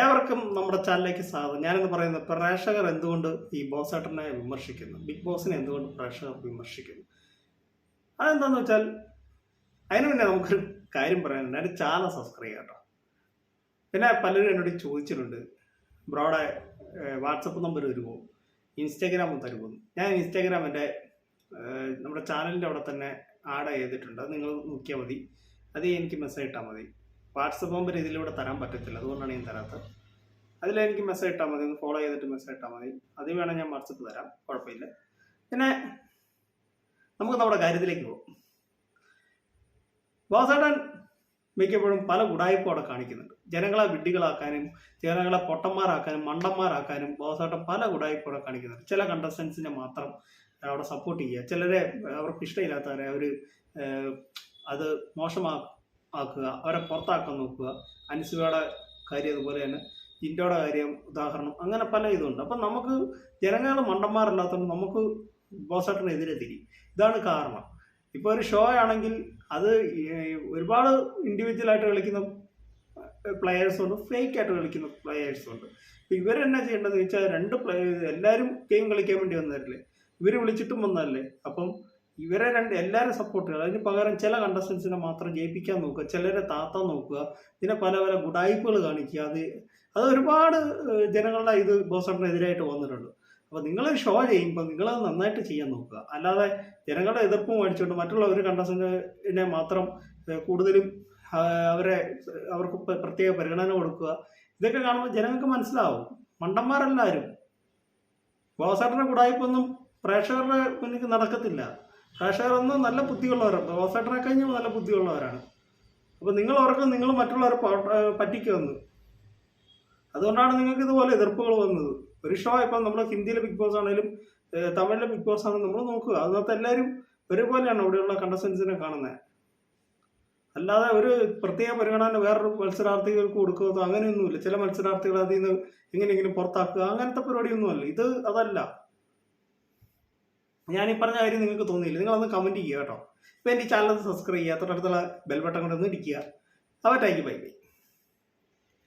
ഏവർക്കും നമ്മുടെ ചാനലിലേക്ക് സ്വാഗതം. ഞാനിന്ന് പറയുന്നത് പ്രേക്ഷകർ എന്തുകൊണ്ട് ഈ ബോസേട്ടനെ വിമർശിക്കുന്നു? ബിഗ് ബോസിനെ എന്തുകൊണ്ട് പ്രേക്ഷകർ വിമർശിക്കുന്നു? അതെന്താന്ന് വെച്ചാൽ അതിനു മുന്നേ നമുക്കൊരു കാര്യം പറയാനുണ്ട്. എന്റെ ചാനൽ സബ്സ്ക്രൈബ് കേട്ടോ പിന്നെ പലരും എന്നോട് ചോദിച്ചിട്ടുണ്ട് ബ്രോഡെ വാട്സപ്പ് നമ്പർ തരുമോ ഇൻസ്റ്റാഗ്രാം തരുമോ ഞാൻ ഇൻസ്റ്റാഗ്രാം എന്റെ നമ്മുടെ ചാനലിന്റെ അവിടെ തന്നെ ആഡ് ചെയ്തിട്ടുണ്ട്. അത് നിങ്ങൾ നോക്കിയാൽ മതി. അത് എനിക്ക് മെസ്സേജ് ഇട്ടാൽ മതി. വാട്സപ്പ് നമ്പർ ഇതിലൂടെ തരാൻ പറ്റത്തില്ല. അതുകൊണ്ടാണ് ഞാൻ തരാത്തത്. അതിലെനിക്ക് മെസ്സേജ് ഇട്ടാൽ മതി. ഒന്ന് ഫോളോ ചെയ്തിട്ട് മെസ്സേജ് ഇട്ടാൽ മതി. അതിൽ വേണം ഞാൻ വാട്സപ്പ് തരാം. കുഴപ്പമില്ല. പിന്നെ നമുക്ക് നമ്മുടെ കാര്യത്തിലേക്ക് പോകും ബോസേട്ടൻ മിക്കപ്പോഴും പല ഉടായ്പ അവിടെ കാണിക്കുന്നുണ്ട്. ജനങ്ങളെ വിഡ്ഢികളാക്കാനും ജനങ്ങളെ പൊട്ടന്മാരാക്കാനും മണ്ടന്മാരാക്കാനും ബോസേട്ടൻ പല ഉടായ്പ അവിടെ കാണിക്കുന്നുണ്ട്. ചില കണ്ടസ്റ്റൻസിനെ മാത്രം അവിടെ സപ്പോർട്ട് ചെയ്യുക. ചിലരെ അവർക്ക് ഇഷ്ടമില്ലാത്തവരെ അവർ അത് മോശമാ ആക്കുക അവരെ പുറത്താക്കാൻ നോക്കുക. അനുസൂയയുടെ കാര്യം അതുപോലെ തന്നെ ഇന്ത്യയുടെ കാര്യം ഉദാഹരണം അങ്ങനെ പല ഇതുണ്ട്. അപ്പം നമുക്ക് ജനങ്ങൾ മണ്ടന്മാരല്ലാത്തതുകൊണ്ട് നമുക്ക് ബോസേട്ടനെതിരെ തിരി. ഇതാണ് കാരണം. ഇപ്പോൾ ഒരു ഷോ ആണെങ്കിൽ അത് ഒരുപാട് ഇൻഡിവിജ്വലായിട്ട് കളിക്കുന്ന പ്ലെയേഴ്സും ഉണ്ട് ഫേക്ക് ആയിട്ട് കളിക്കുന്ന പ്ലെയേഴ്സും ഉണ്ട്. ഇപ്പം ഇവരെന്നാ ചെയ്യേണ്ടതെന്ന് വെച്ചാൽ രണ്ട് പ്ലേ എല്ലാവരും ഗെയിം കളിക്കാൻ വേണ്ടി വന്നതല്ലേ? ഇവർ വിളിച്ചിട്ടും വന്നതല്ലേ? അപ്പം ഇവരെ രണ്ട് എല്ലാവരും സപ്പോർട്ട് ചെയ്യുക അതിന് പകരം ചില കണ്ടസ്റ്റൻസിനെ മാത്രം ജയിപ്പിക്കാൻ നോക്കുക ചിലരെ താത്താൻ നോക്കുക പിന്നെ പല പല ഗുഡായ്പകൾ കാണിക്കുക. അത് അത് ഒരുപാട് ജനങ്ങളുടെ ഇത് ബോസറിനെതിരായിട്ട് വന്നിട്ടുണ്ട്. അപ്പോൾ നിങ്ങൾ ഷോ ചെയ്യുമ്പോൾ നിങ്ങളത് നന്നായിട്ട് ചെയ്യാൻ നോക്കുക. അല്ലാതെ ജനങ്ങളുടെ എതിർപ്പ് മേടിച്ചുകൊണ്ട് മറ്റുള്ള ഒരു കണ്ടസ്റ്റന്റിനെ മാത്രം കൂടുതലും അവരെ അവർക്ക് പ്ര- പ്രത്യേക പരിഗണന കൊടുക്കുക. ഇതൊക്കെ കാണുമ്പോൾ ജനങ്ങൾക്ക് മനസ്സിലാവും. മണ്ടന്മാരെല്ലാവരും ബോസേട്ടന്റെ ഗുഡായ്പൊന്നും പ്രേക്ഷകരുടെ മുന്നിൽ നടക്കത്തില്ല. പ്രേക്ഷകരൊന്നും നല്ല ബുദ്ധിയുള്ളവരാണ് ബോസേട്ടനെ കഴിഞ്ഞും നല്ല ബുദ്ധിയുള്ളവരാണ്. അപ്പോൾ നിങ്ങൾ ഓർക്കും നിങ്ങൾ മറ്റുള്ളവരെ പറ്റിക്കുമെന്ന്. അതുകൊണ്ടാണ് നിങ്ങൾക്ക് ഇതുപോലെ എതിർപ്പുകൾ വന്നത്. ഒരു ഷോ ഇപ്പം നമ്മൾ ഹിന്ദിയിലെ ബിഗ് ബോസ് ആണെങ്കിലും തമിഴിലെ ബിഗ് ബോസ് ആണെങ്കിലും നമ്മൾ നോക്കുക. അതിനകത്ത് എല്ലാവരും ഒരുപോലെയാണ് ഇവിടെയുള്ള കണ്ടസ്റ്റൻസിനെ കാണുന്നത് അല്ലാതെ ഒരു പ്രത്യേക പരിഗണന വേറൊരു മത്സരാർത്ഥികൾക്ക് കൊടുക്കുകയോ അങ്ങനെയൊന്നുമില്ല. ചില മത്സരാർത്ഥികൾ അതിൽ നിന്ന് എങ്ങനെയെങ്കിലും പുറത്താക്കുക അങ്ങനത്തെ പരിപാടിയൊന്നുമല്ല. ഇത് അതല്ല. ഞാൻ ഈ പറഞ്ഞ കാര്യം നിങ്ങൾക്ക് തോന്നിയില്ല. നിങ്ങളൊന്ന് കമന്റ് ചെയ്യുക കേട്ടോ. ഇപ്പം എന്റെ ചാനൽ സബ്സ്ക്രൈബ് ചെയ്യുക. തൊട്ടടുത്തുള്ള ബെൽ ബട്ടൺ കൊണ്ട് ഒന്ന് ഇടിക്കുക. U bye bye